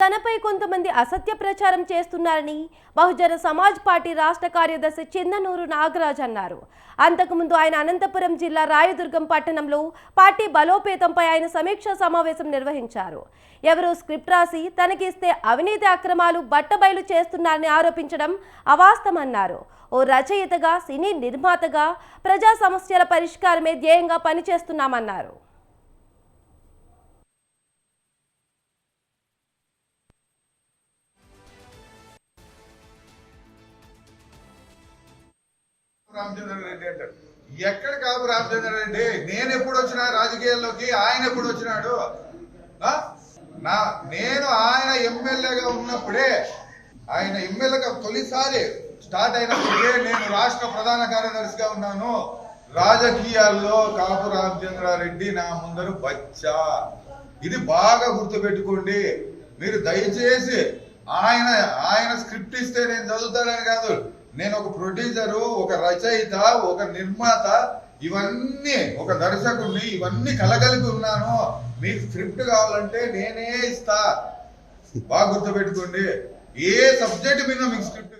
తనపై కొంతమంది అసత్య ప్రచారం చేస్తున్నారని బహుజన సమాజ్ పార్టీ రాష్ట్ర కార్యదర్శి చిన్ననూరు నాగరాజ్ అన్నారు. అంతకుముందు ఆయన అనంతపురం జిల్లా రాయదుర్గం పట్టణంలో పార్టీ బలోపేతంపై ఆయన సమీక్షా సమావేశం నిర్వహించారు. ఎవరో స్క్రిప్ట్ రాసి తనకిస్తే అవినీతి అక్రమాలు బట్టబయలు చేస్తున్నారని ఆరోపించడం అవాస్తమన్నారు. ఓ రచయితగా సినీ నిర్మాతగా ప్రజా సమస్యల పరిష్కారమే ధ్యేయంగా పనిచేస్తున్నామన్నారు. రామచంద్ర రెడ్డి అంటారు ఎక్కడ కాపు రామచంద్ర రెడ్డి. నేను ఎప్పుడు వచ్చినా రాజకీయాల్లోకి ఆయన ఎప్పుడు వచ్చినాడు? ఆ? నా నేను ఆయన ఎమ్మెల్యేగా ఉన్నప్పుడే ఆయన ఎమ్మెల్యేగా తొలిసారి స్టార్ట్ అయినప్పుడే నేను రాష్ట్ర ప్రధాన కార్యదర్శిగా ఉన్నాను. రాజకీయాల్లో కాపు రామచంద్రారెడ్డి నా ముందరు బచ్చా. ఇది బాగా గుర్తుపెట్టుకోండి. మీరు దయచేసి ఆయన ఆయన స్క్రిప్ట్ ఇస్తే నేను చదువుతానని కాదు. నేను ఒక ప్రొడ్యూసరు ఒక రచయిత ఒక నిర్మాత ఇవన్నీ ఒక దర్శకుడిని ఇవన్నీ కలగలిపి ఉన్నాను. మీకు స్క్రిప్ట్ కావాలంటే నేనే ఇస్తా. బాగా గుర్తుపెట్టుకోండి. ఏ సబ్జెక్ట్ మీద మీకు స్క్రిప్ట్